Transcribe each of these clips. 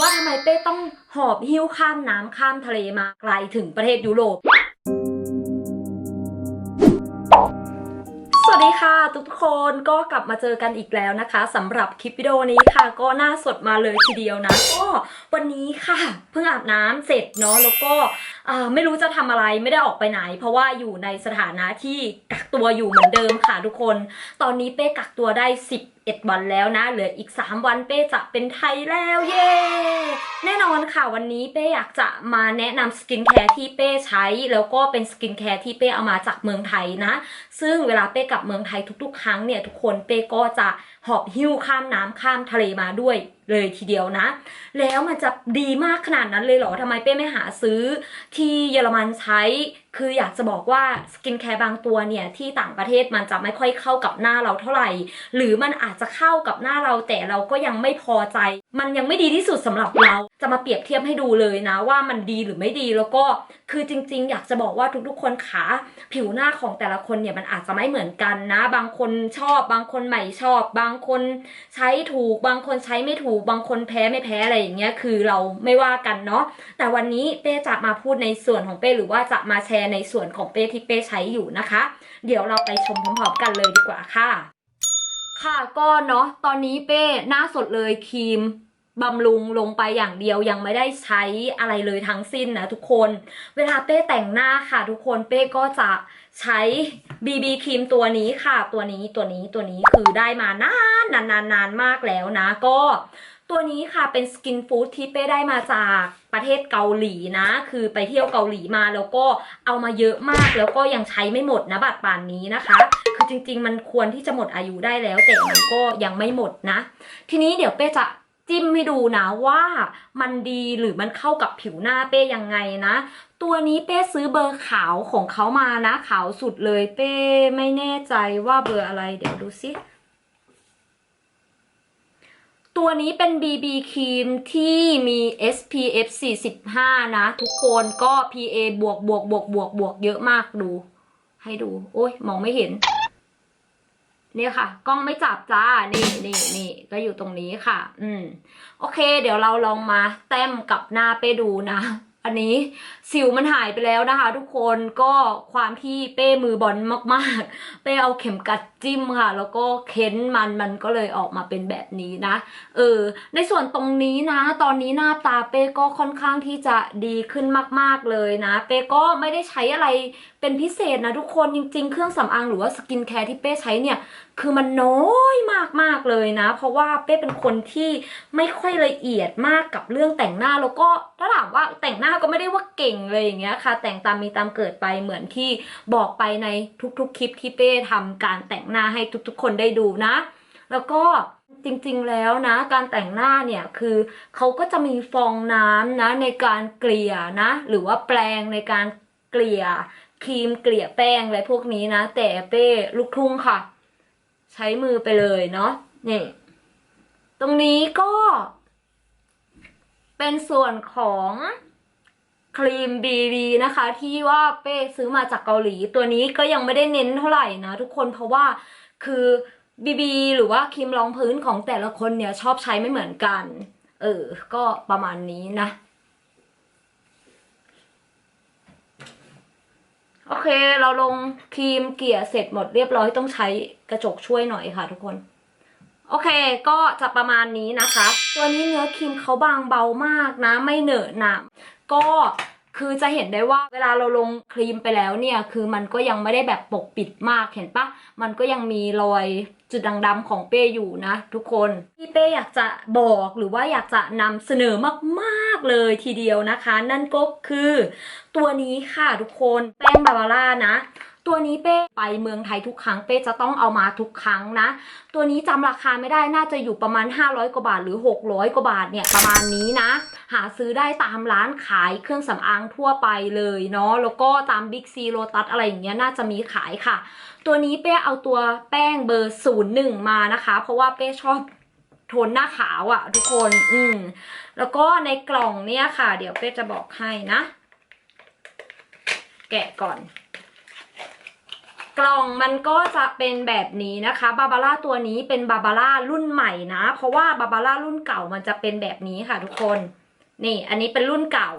ว่าทำไมเป้ต้องหอบหิ้วข้ามน้ำข้ามทะเลมาไกลถึงประเทศยุโรป สวัสดีค่ะทุกคนก็กลับมาเจอกันอีกแล้วนะคะสำหรับคลิปวิดีโอนี้ค่ะ ก็น่าสดมาเลยทีเดียวนะก็วันนี้ค่ะ เพิ่งอาบน้ำเสร็จเนาะแล้วก็ไม่รู้จะทำอะไรไม่ได้ออกไปไหน เพราะว่าอยู่ในสถานะที่กักตัวอยู่เหมือนเดิมค่ะทุกคน ตอนนี้เป้กักตัวได้11 วันแล้วนะ เหลืออีก 3 วันเป้จะเป็นไทยแล้วเย้แน่นอนค่ะวันนี้เป้อยากจะมาแนะนำสกินแคร์ที่เป้ใช้ แล้วก็เป็นสกินแคร์ที่เป้เอามาจากเมืองไทยนะ ซึ่งเวลาเป้กลับเมืองไทยทุกๆ ครั้งเนี่ยทุกคนเป้ก็จะ หอบหิ้วข้ามน้ำข้ามทะเลมาด้วยเลยทีเดียวนะ แล้วมันจะดีมากขนาดนั้นเลยเหรอทำไมเป้ไม่หาซื้อที่เยอรมันใช้ คืออยากจะบอกว่าสกินแคร์บางตัวเนี่ยที่ต่างประเทศมันจะไม่ค่อยเข้ากับหน้าเราเท่าไหร่ หรือมันอาจจะเข้ากับหน้าเราแต่เราก็ยังไม่พอใจ มันยังไม่ดีที่สุดสำหรับเรา จะมาเปรียบเทียบให้ดูเลยนะว่ามันดีหรือไม่ดีแล้วก็ คือจริง ๆ อยากจะบอกว่าทุกๆ คนขาผิวหน้าของแต่ละคนเนี่ยมันอาจจะไม่เหมือนกันนะ บางคนชอบ บางคนไม่ชอบ บางคนใช้ถูก บางคนใช้ไม่ถูก บางคนแพ้ไม่แพ้อะไรอย่างเงี้ยคือเราไม่ว่ากันเนาะแต่วันนี้เป้จะมาพูดในส่วนของเป้หรือว่าจะมาแชร์ในส่วนของเป้ที่เป้ใช้อยู่นะคะ เดี๋ยวเราไปชมพร้อมๆกันเลยดีกว่าค่ะ ค่ะก็เนาะตอนนี้เป้หน้าสดเลยครีม บำรุงลงไปอย่างเดียวยังไม่ได้ใช้อะไรเลยทั้งสิ้นนะทุกคน เวลาเป้แต่งหน้าค่ะ ทุกคนเป้ก็จะใช้ BB ครีมตัวนี้ค่ะ ตัวนี้ตัวนี้ตัวนี้คือได้มานานนานนานนานมากแล้วนะ ก็ตัวนี้ค่ะเป็นสกินฟู้ดที่เป้ได้มาจากประเทศเกาหลีนะ คือไปเที่ยวเกาหลีมาแล้วก็เอามาเยอะมากแล้วก็ยังใช้ไม่หมดนะบัดป่านนี้นะคะ คือจริงๆ มันควรที่จะหมดอายุได้แล้วแต่มันก็ยังไม่หมดนะ ทีนี้เดี๋ยวเป้จะ จิ้มให้ดูนะว่ามันดีหรือมันเข้ากับผิวหน้าเป้ยังไงนะ ตัวนี้เป้ซื้อเบอร์ขาวของเขามานะขาวสุดเลยเป้ไม่แน่ใจว่าเบอร์อะไรเดี๋ยวดูสิตัวนี้เป็น BB ครีมที่มี SPF 45 นะ ทุกคนก็ PA บวกบวกบวกบวกบวกเยอะมากดู ให้ดู โอ้ยมองไม่เห็น นี่ค่ะ กล้องไม่จับจ้า นี่นี่นี่ก็อยู่ตรงนี้ค่ะ อืม โอเค เดี๋ยวเราลองมาแต้มกับหน้าเป้ดูนะ อันนี้สิวมันหายไปแล้วนะคะ ทุกคนก็ความที่เป้มือบอลมาก ๆ เป้เอาเข็มกัดจิ้มค่ะ แล้วก็เค้นมันมันก็เลยออกมาเป็นแบบนี้นะ เออ ในส่วนตรงนี้นะ ตอนนี้หน้าตาเป้ก็ค่อนข้างที่จะดีขึ้นมาก ๆเลยนะ เป้ก็ไม่ได้ใช้อะไร เป็นพิเศษนะทุกคนจริง ๆ เครื่องสำอางหรือว่าสกินแคร์ที่เป้ใช้เนี่ย คือมันน้อยมากๆเลยนะ เพราะว่าเป้เป็นคนที่ไม่ค่อยละเอียดมากกับเรื่องแต่งหน้าแล้วก็ถ้าถามว่าแต่งหน้าก็ไม่ได้ว่าเก่งเลยอย่างเงี้ยค่ะ แต่งตามมีตามเกิดไปเหมือนที่บอกไปในทุกๆคลิปที่เป้ทำการแต่งหน้าให้ทุกๆ คนได้ดูนะ แล้วก็จริงๆ แล้วนะ การแต่งหน้าเนี่ยคือเขาก็จะมีฟองน้ำนะในการเกลี่ยนะ หรือว่าแปรงในการเกลี่ย ครีมเกลี่ยแป้งอะไรพวกนี้นะ แต่เป้ลูกทุ่งค่ะ ใช้มือไปเลยเนาะนี่ตรงนี้ก็ เป็นส่วนของครีม BB นะคะ ที่ว่าเป้ซื้อมาจากเกาหลี ตัวนี้ก็ยังไม่ได้เน้นเท่าไหร่นะทุกคนเพราะว่าคือ BB หรือว่าครีมรองพื้นของแต่ละคนเนี่ยชอบใช้ไม่เหมือนกัน เออ ก็ประมาณนี้นะ โอเค เราลงครีมเกลี่ยเสร็จหมดเรียบร้อยต้องใช้กระจกช่วยหน่อยค่ะทุกคน โอเคก็จะประมาณนี้นะคะ ตัวนี้เนื้อครีมเขาบางเบามากนะ ไม่เหนอะหนะก็ คือจะเห็นได้ว่าเวลาเราลงครีมไปแล้วเนี่ย คือมันก็ยังไม่ได้แบบปกปิดมากเห็นปะมันก็ยังมีรอยจุดดำๆของเป้อยู่นะ ทุกคนที่เป้อยากจะบอกหรือว่าอยากจะนำเสนอมากๆเลยทีเดียวนะคะ นั่นก็คือตัวนี้ค่ะทุกคนแป้งบาบาร่านะ ตัวนี้เป้ไปเมืองไทยทุกครั้งเป้จะต้องเอามาทุกครั้งนะ ตัวนี้จำราคาไม่ได้น่าจะอยู่ประมาณ 500 กว่าบาทหรือ 600 กว่าบาทเนี่ยประมาณนี้นะ หาซื้อได้ตามร้านขายเครื่องสำอางทั่วไปเลยเนาะแล้วก็ตามบิ๊กซีโ t ตัสอะไรอย่างเงี้ยน่าจะมีขายค่ะ ตัวนี้เป้เอาตัวแป้งเบอร์ 01 มานะคะ เพราะว่าเป้ชอบโทนหน้าขาวอะ่ะ ทุกคน อืม แล้วก็ในกล่องเนี่ยค่ะ เดี๋ยวเป้จะบอกให้นะ แกะก่อน กล่องมันก็จะเป็นแบบนี้นะคะบาบาร่าตัวนี้เป็นบาบาร่ารุ่นใหม่นะ เพราะว่าบาบาร่ารุ่นเก่ามันจะเป็นแบบนี้ค่ะทุกคน นี่อันนี้เป็นรุ่นเก่า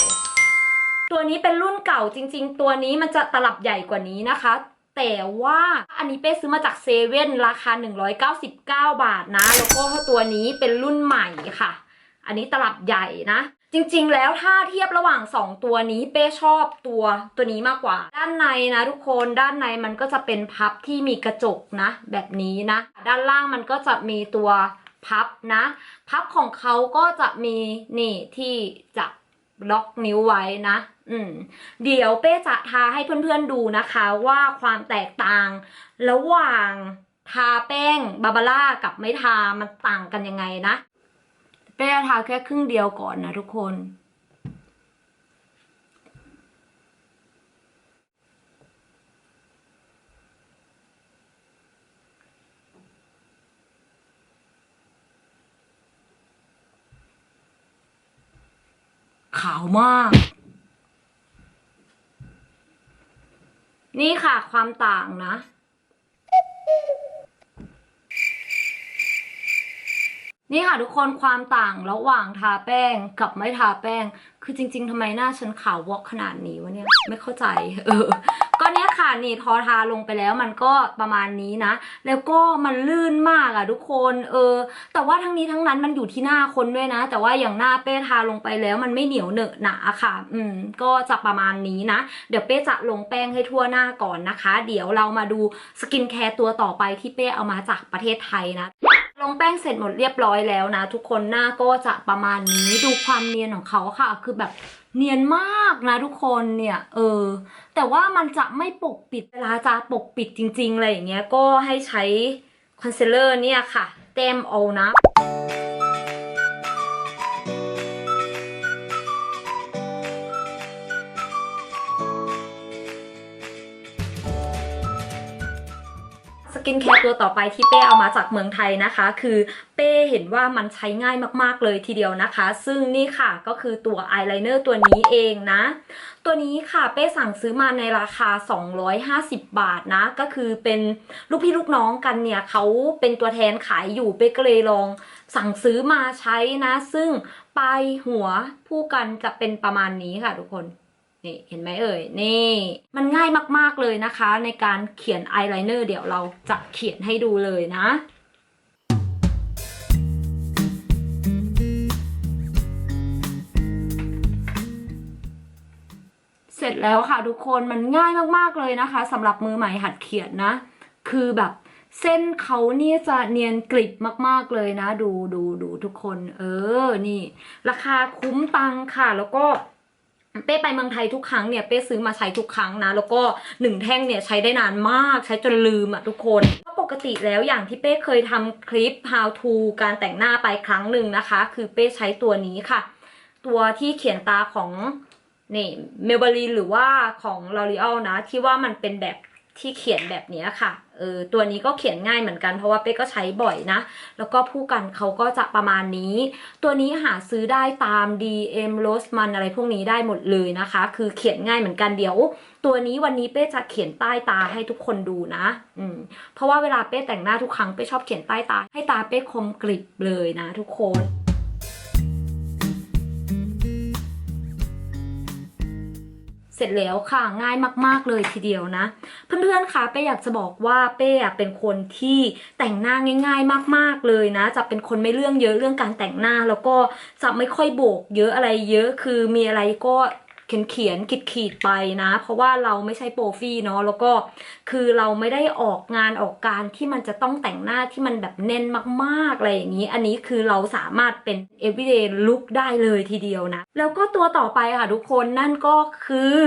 ตัวนี้เป็นรุ่นเก่าจริง ๆ ตัวนี้มันจะตลับใหญ่กว่านี้นะคะ แต่ว่าอันนี้เป้ซื้อมาจากเซเว่นราคา 199 บาทนะ แล้วก็ตัวนี้เป็นรุ่นใหม่ค่ะ อันนี้ตลับใหญ่นะ จริงๆ แล้วถ้าเทียบระหว่าง 2 ตัวนี้เป้ชอบตัวตัวนี้มากกว่า ด้านในนะทุกคนด้านในมันก็จะเป็นพับที่มีกระจกนะ แบบนี้นะ ด้านล่างมันก็จะมีตัวพับนะ พับของเขาก็จะมีนี่ที่จะล็อกนิ้วไว้นะ อืม เดี๋ยวเป้จะทาให้เพื่อนๆดูนะคะว่าความแตกต่างระหว่างทาแป้งบาบาร่ากับไม่ทามันต่างกันยังไงนะ เป้ทาแค่ครึ่งเดียวก่อนนะทุกคน ขาวมาก นี่ค่ะความต่างนะ นี่ค่ะทุกคนความต่างระหว่างทาแป้งกับไม่ทาแป้ง คือจริง ๆทำไมหน้าฉันขาววอกขนาดนี้วะเนี่ย ไม่เข้าใจ เออ ก็เนี้ยค่ะนี่พอทาลงไปแล้วมันก็ประมาณนี้นะ แล้วก็มันลื่นมากอะทุกคน เออ แต่ว่าทั้งนี้ทั้งนั้นมันอยู่ที่หน้าคนด้วยนะ แต่ว่าอย่างหน้าเป้ทาลงไปแล้วมันไม่เหนียวเหนอะหนาค่ะ อืม ก็จะประมาณนี้นะ เดี๋ยวเป้จะลงแป้งให้ทั่วหน้าก่อนนะคะ เดี๋ยวเรามาดูสกินแคร์ตัวต่อไปที่เป้เอามาจากประเทศไทยนะ ลงแป้งเสร็จหมดเรียบร้อยแล้วนะ ทุกคนหน้าก็จะประมาณนี้ดูความเนียนของเขาค่ะ คือแบบเนียนมากนะทุกคนเนี่ย เออ แต่ว่ามันจะไม่ปกปิดเวลาจะปกปิดจริงๆอะไรอย่างเงี้ยก็ให้ใช้คอนซีลเลอร์เนี่ยค่ะ เต็มเอานะ กินแคร์ตัวต่อไปที่เป้เอามาจากเมืองไทยนะคะ คือเป้เห็นว่ามันใช้ง่ายมากๆเลยทีเดียวนะคะ ซึ่งนี่ค่ะก็คือตัวอายไลเนอร์ตัวนี้เองนะ ตัวนี้ค่ะเป้สั่งซื้อมาในราคา 250 บาทนะ ก็คือเป็นลูกพี่ลูกน้องกันเนี่ยเขาเป็นตัวแทนขายอยู่เป้ก็เลยลองสั่งซื้อมาใช้นะ ซึ่งปลายหัวผู้กันจะเป็นประมาณนี้ค่ะทุกคน นี่เห็นไหมเอ่ย นี่ มันง่ายมากๆเลยนะคะ ในการเขียนอายไลเนอร์เดี๋ยวเราจะเขียนให้ดูเลยนะเสร็จแล้วค่ะทุกคนมันง่ายมากๆเลยนะคะสำหรับมือใหม่หัดเขียนนะ คือแบบเส้นเขาเนี่ยจะเนียนกริบมากๆเลยนะ ดูดูดูทุกคน เออนี่ ราคาคุ้มตังค่ะ แล้วก็ เป้ไปเมืองไทยทุกครั้งเนี่ยเป้ซื้อมาใช้ทุกครั้งนะ แล้วก็หนึ่งแท่งเนี่ยใช้ได้นานมากใช้จนลืมอะทุกคนเพราะปกติแล้วอย่างที่เป้เคยทำคลิป how to การแต่งหน้าไปครั้งหนึ่งนะคะ คือเป้ใช้ตัวนี้ค่ะ ตัวที่เขียนตาของนี่เมลเบลีหรือว่าของลอรีออลนะ ที่ว่ามันเป็นแบบ ที่เขียนแบบนี้ค่ะ เออ ตัวนี้ก็เขียนง่ายเหมือนกันเพราะว่าเป้ก็ใช้บ่อยนะ แล้วก็ผู้กันเขาก็จะประมาณนี้ ตัวนี้หาซื้อได้ตาม DM r o s e m a n อะไรพวกนี้ได้หมดเลยนะคะ คือเขียนง่ายเหมือนกันเดี๋ยว ตัวนี้วันนี้เป้จะเขียนใต้ตาให้ทุกคนดูนะ อืม เพราะว่าเวลาเป้แต่งหน้าทุกครั้งเป้ชอบเขียนใต้ตา ให้ตาเป้คมกริบเลยนะทุกคน เสร็จแล้วค่ะง่ายมาก ๆเลยทีเดียวนะ เพื่อนๆคะเป้อยากจะบอกว่าเป้เป็นคนที่แต่งหน้าง่าย ๆ มาก ๆเลยนะ จะเป็นคนไม่เรื่องเยอะเรื่องการแต่งหน้าแล้วก็จะไม่ค่อยโบกเยอะอะไรเยอะคือมีอะไรก็ เขียนเขียนขีดขีดไปนะ เพราะว่าเราไม่ใช่โปรฟี่เนาะแล้วก็คือเราไม่ได้ออกงานออกการที่มันจะต้องแต่งหน้าที่มันแบบเน้นมากๆอะไรอย่างนี้ อันนี้คือเราสามารถเป็น everyday look ได้เลยทีเดียวนะ แล้วก็ตัวต่อไปค่ะทุกคนนั่นก็คือ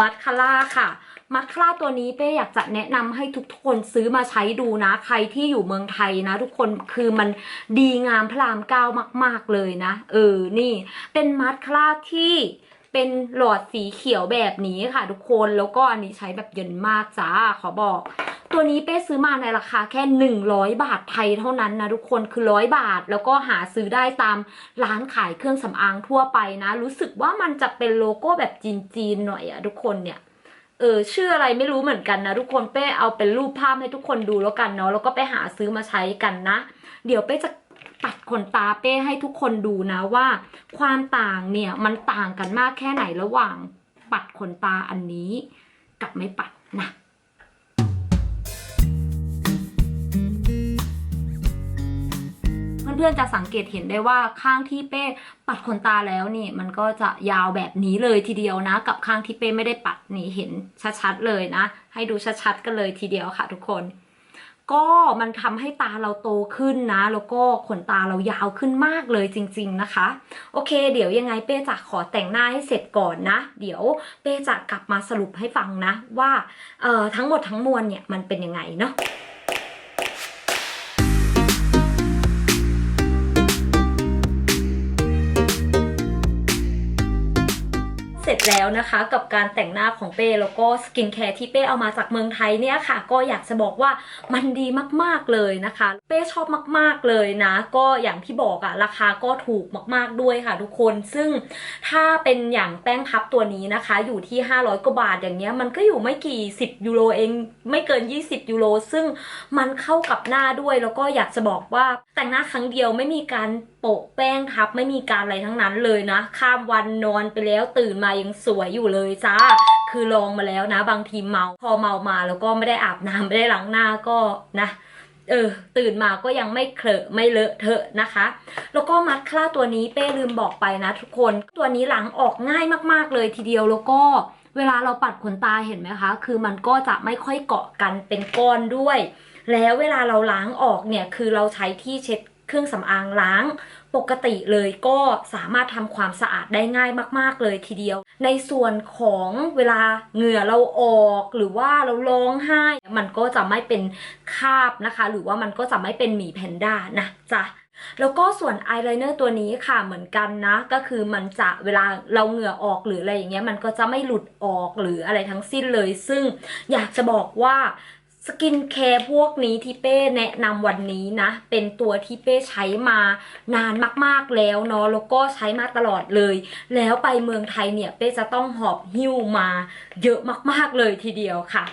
มัสคาร่าค่ะมัสคาร่าตัวนี้เป้อยากจะแนะนำให้ทุกคนซื้อมาใช้ดูนะ ใครที่อยู่เมืองไทยนะ ทุกคนคือมันดีงามพระรามเก้ามาก ๆเลยนะ เออนี่ เป็นมัสคาร่าที่ เป็นหลอดสีเขียวแบบนี้ค่ะทุกคนแล้วก็อันนี้ใช้แบบเย็นมากจ้าขอบอก ตัวนี้เป้ซื้อมาในราคาแค่ 100 บาทไทยเท่านั้นนะทุกคนคือร้อยบาท แล้วก็หาซื้อได้ตามร้านขายเครื่องสำอางทั่วไปนะ รู้สึกว่ามันจะเป็นโลโก้แบบจีนๆหน่อยอะทุกคนเนี่ยเเออชื่ออะไรไม่รู้เหมือนกันนะทุกคนเป้เอาเป็นรูปภาพให้ทุกคนดูแล้วกันเนาะแล้วก็ไปหาซื้อมาใช้กันนะ เดี๋ยวเป้จะ ปัดขนตาเป้ให้ทุกคนดูนะว่า ความต่างเนี่ยมันต่างกันมากแค่ไหนระหว่างปัดขนตาอันนี้กับไม่ปัดนะเพื่อนๆจะสังเกตเห็นได้ว่าข้างที่เป้ปัดขนตาแล้วนี่ มันก็จะยาวแบบนี้เลยทีเดียวนะ กับข้างที่เป้ไม่ได้ปัดนี่เห็นชัดๆเลยนะ ให้ดูชัดๆกันเลยทีเดียวค่ะทุกคน ก็มันทำให้ตาเราโตขึ้นนะ แล้วก็ขนตาเรายาวขึ้นมากเลยจริง ๆนะคะ โอเค เดี๋ยวยังไงเป้จะขอแต่งหน้าให้เสร็จก่อนนะ เดี๋ยวเป้จะกลับมาสรุปให้ฟังนะ ว่าเอ่อทั้งหมดทั้งมวลเนี่ยมันเป็นยังไงเนาะ แล้วนะคะกับการแต่งหน้าของเป้แล้วก็สกินแคร์ที่เป้เอามาจากเมืองไทยเนี่ยค่ะ ก็อยากจะบอกว่ามันดีมากๆเลยนะคะ เป้ชอบมากๆเลยนะ ก็อย่างที่บอกอะราคาก็ถูกมากๆด้วยค่ะ ทุกคนซึ่งถ้าเป็นอย่างแป้งพับตัวนี้นะคะ อยู่ที่ 500กว่าบาทอย่างเงี้ยมันก็อยู่ไม่กี่ 10 ยูโรเอง ไม่เกิน 20 ยูโรซึ่งมันเข้ากับหน้าด้วยแล้วก็อยากจะบอกว่าแต่งหน้าครั้งเดียวไม่มีการ โปะแป้งทับไม่มีการอะไรทั้งนั้นเลยนะ ข้ามวันนอนไปแล้วตื่นมายังสวยอยู่เลยจ้าคือลองมาแล้วนะ บางทีเมา พอเมามาแล้วก็ไม่ได้อาบน้ำไม่ได้ล้างหน้าก็นะเออตื่นมาก็ยังไม่เคลอะไม่เลอะเทอะนะคะ แล้วก็มัดคลาตัวนี้เป้ลืมบอกไปนะทุกคนตัวนี้ล้างออกง่ายมากๆเลยทีเดียวแล้วก็เวลาเราปัดขนตาเห็นไหมคะ คือมันก็จะไม่ค่อยเกาะกันเป็นก้อนด้วย แล้วเวลาเราล้างออกเนี่ยคือเราใช้ที่เช็ด เครื่องสำอางล้าง ปกติเลยก็สามารถทำความสะอาดได้ง่ายมาก ๆ เลยทีเดียว ในส่วนของเวลาเหงื่อเราออกหรือว่าเราร้องไห้ มันก็จะไม่เป็นคราบนะคะ หรือว่ามันก็จะไม่เป็นหมีแพนด้านะจ๊ะแล้วก็ส่วนอายไลเนอร์ตัวนี้ค่ะเหมือนกันนะ ก็คือมันจะเวลาเราเหงื่อออกหรืออะไรอย่างเงี้ยมันก็จะไม่หลุดออกหรืออะไรทั้งสิ้นเลย ซึ่งอยากจะบอกว่า สกินแคร์พวกนี้ที่เป้แนะนำวันนี้นะ เป็นตัวที่เป้ใช้มานานมากๆแล้วเนาะแล้วก็ใช้มาตลอดเลย แล้วไปเมืองไทยเนี่ยเป้จะต้องหอบหิ้วมาเยอะมากๆเลยทีเดียวค่ะ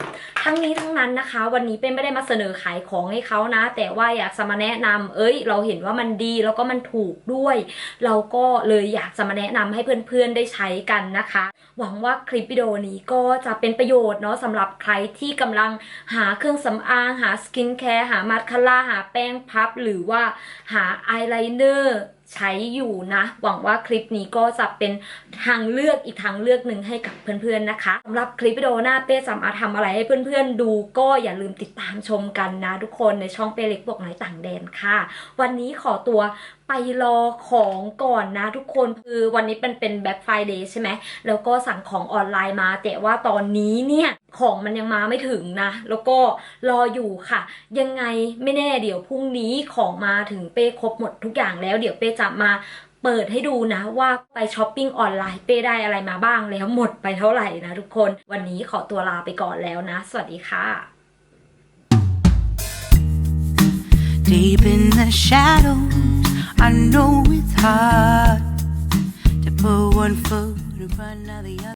ทั้งนี้ทั้งนั้นนะคะ วันนี้เป้ไม่ได้มาเสนอขายของให้เขานะ แต่ว่าอยากจะมาแนะนำเอ้ย เราเห็นว่ามันดีแล้วก็มันถูกด้วย เราก็เลยอยากจะมาแนะนำให้เพื่อนๆได้ใช้กันนะคะ หวังว่าคลิปวิดีโอนี้ก็จะเป็นประโยชน์เนาะสำหรับใครที่กำลังหาเครื่องสำอาง หาสกินแคร์ หามาสคาร่า หาแป้งพับ หรือว่าหาอายไลเนอร์ ใช้อยู่นะ หวังว่าคลิปนี้ก็จะเป็นทางเลือกอีกทางเลือกหนึ่งให้กับเพื่อนๆนะคะสำหรับคลิปวิดีโอหน้าเป้จะมาทำอะไรให้เพื่อนๆ ดูก็อย่าลืมติดตามชมกันนะ ทุกคนในช่องเป้เล็กบอกไหนต่างแดนค่ะ วันนี้ขอตัวไปรอของก่อนนะทุกคนคือวันนี้เป็นเป็นแบ็คไฟเดย์ใช่ไหมแล้วก็สั่งของออนไลน์มา แต่ว่าตอนนี้เนี่ย ของมันยังมาไม่ถึงนะ แล้วก็รออยู่ค่ะ ยังไงไม่แน่เดี๋ยวพรุ่งนี้ของมาถึงเป้ครบหมดทุกอย่างแล้ว เดี๋ยวเป้จะมาเปิดให้ดูนะว่าไปช้อปปิ้งออนไลน์เป้ได้อะไรมาบ้างแล้วหมดไปเท่าไหร่นะทุกคน วันนี้ขอตัวลาไปก่อนแล้วนะ สวัสดีค่ะ Deep in the shadows, I know it's hard to put one foot in front of the other.